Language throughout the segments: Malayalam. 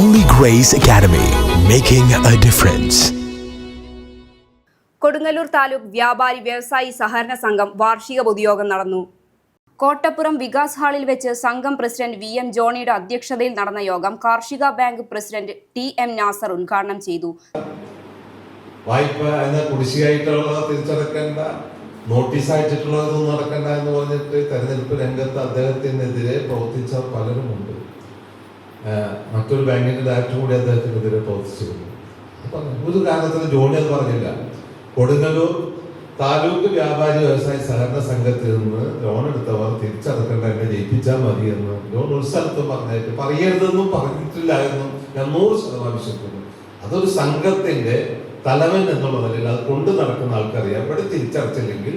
Holy Grace Academy, making a difference. Kodungallur taluk വ്യാപാരി വ്യവസായി സഹകരണ സംഘം വാർഷിക പൊതുയോഗം നടന്നു കോട്ടപ്പുറം വികാസ് ഹാളിൽ വെച്ച് സംഘം പ്രസിഡന്റ് വി എം ജോണിയുടെ അധ്യക്ഷതയിൽ നടന്ന യോഗം കാർഷിക bank president T M Nasar ഉദ്ഘാടനം ചെയ്തു വായ്പ എന്ന കുടിശ്ശികയായിട്ടുള്ളത് തിരിച്ചടക്കേണ്ട നോട്ടീസ് അയച്ചിട്ടുള്ളതൊന്നും നടക്കണ്ട എന്ന് പറഞ്ഞിട്ട് തെരഞ്ഞെടുപ്പ് രംഗത്ത് അദ്ദേഹത്തിനെതിരെ പ്രവർത്തിച്ച പലരും മറ്റൊരു ബാങ്കിന്റെ ഡയറക്ടർ കൂടി അദ്ദേഹത്തിനെതിരെ പ്രവർത്തിച്ചിരുന്നു. അപ്പം ഒരു കാരണത്തിന് ജോണി അത് പറഞ്ഞില്ല. കൊടുങ്ങല്ലൂർ താലൂക്ക് വ്യാപാരി വ്യവസായ സഹകരണ സംഘത്തിൽ നിന്ന് ലോൺ എടുത്തവർ തിരിച്ചടക്കേണ്ട എന്നെ ജയിപ്പിച്ചാൽ മതി എന്ന് ലോൺ ഒരു സ്ഥലത്തും പറഞ്ഞായിട്ട് പറയരുതെന്നും പറഞ്ഞിട്ടില്ല എന്നും ഞാൻ നൂറ് ശതമാനം വിശ്വസിക്കുന്നു. അതൊരു സംഘത്തിന്റെ തലവൻ എന്നുള്ള നിലയിൽ അത് കൊണ്ടു നടക്കുന്ന ആൾക്കറിയാം ഇവിടെ തിരിച്ചടച്ചില്ലെങ്കിൽ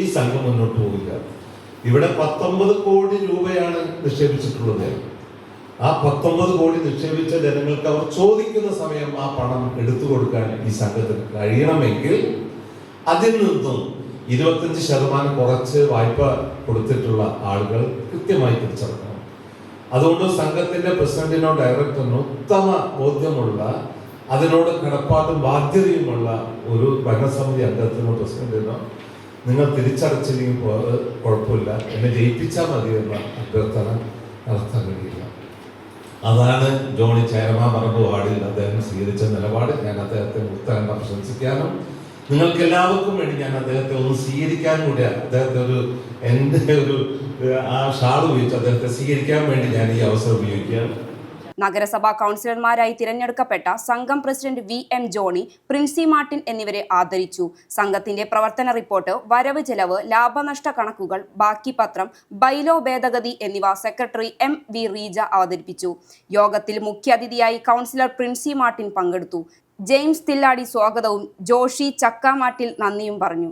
ഈ സംഘം മുന്നോട്ട് പോവില്ല. ഇവിടെ പത്തൊമ്പത് കോടി രൂപയാണ് നിക്ഷേപിച്ചിട്ടുള്ളത്. ആ പത്തൊമ്പത് കോടി നിക്ഷേപിച്ച ജനങ്ങൾക്ക് അവർ ചോദിക്കുന്ന സമയം ആ പണം എടുത്തു കൊടുക്കാൻ ഈ സംഘത്തിന് കഴിയണമെങ്കിൽ അതിൽ നിന്നും ഇരുപത്തഞ്ച് ശതമാനം കുറച്ച് വായ്പ കൊടുത്തിട്ടുള്ള ആളുകൾ കൃത്യമായി തിരിച്ചടക്കണം. അതുകൊണ്ട് സംഘത്തിന്റെ പ്രസിഡന്റിനോ ഡയറക്ടറിനോ ഉത്തമ ബോധ്യമുള്ള അതിനോട് കടപ്പാടും ബാധ്യതയുമുള്ള ഒരു ഭരണസമിതി അംഗത്തിനോ പ്രസിഡന്റിനോ നിങ്ങൾ തിരിച്ചടച്ചില്ലെങ്കിൽ കുഴപ്പമില്ല. എന്നെ ജയിപ്പിച്ചാൽ മതി എന്ന അഭ്യർത്ഥന നടത്താൻ കഴിയില്ല. അതാണ് ജോണി ചേരമാ പറമ്പ് വാർഡിൽ അദ്ദേഹം സ്വീകരിച്ച നിലപാട്. ഞാൻ അദ്ദേഹത്തെ ഉത്തരം പ്രശംസിക്കാനും നിങ്ങൾക്ക് എല്ലാവർക്കും വേണ്ടി ഞാൻ അദ്ദേഹത്തെ ഒന്ന് സ്വീകരിക്കാൻ കൂടി അദ്ദേഹത്തെ ഒരു എന്റെ ഒരു ആ ഷാൾ ഉപയോഗിച്ച് അദ്ദേഹത്തെ സ്വീകരിക്കാൻ വേണ്ടി ഞാൻ ഈ അവസരം ഉപയോഗിക്കുകയാണ്. നഗരസഭാ കൗൺസിലർമാരായി തിരഞ്ഞെടുക്കപ്പെട്ട സംഘം president V M Johnny Princy Martin എന്നിവരെ ആദരിച്ചു. സംഘത്തിന്റെ പ്രവർത്തന റിപ്പോർട്ട് വരവ് ചെലവ് ലാഭനഷ്ട കണക്കുകൾ ബാക്കി പത്രം ബൈലോ ഭേദഗതി എന്നിവ സെക്രട്ടറി എം വി റീജ അവതരിപ്പിച്ചു. യോഗത്തിൽ മുഖ്യാതിഥിയായി കൗൺസിലർ പ്രിൻസി മാർട്ടിൻ പങ്കെടുത്തു. ജെയിംസ് തില്ലാടി സ്വാഗതവും ജോഷി ചക്കാമാട്ടിൽ നന്ദിയും പറഞ്ഞു.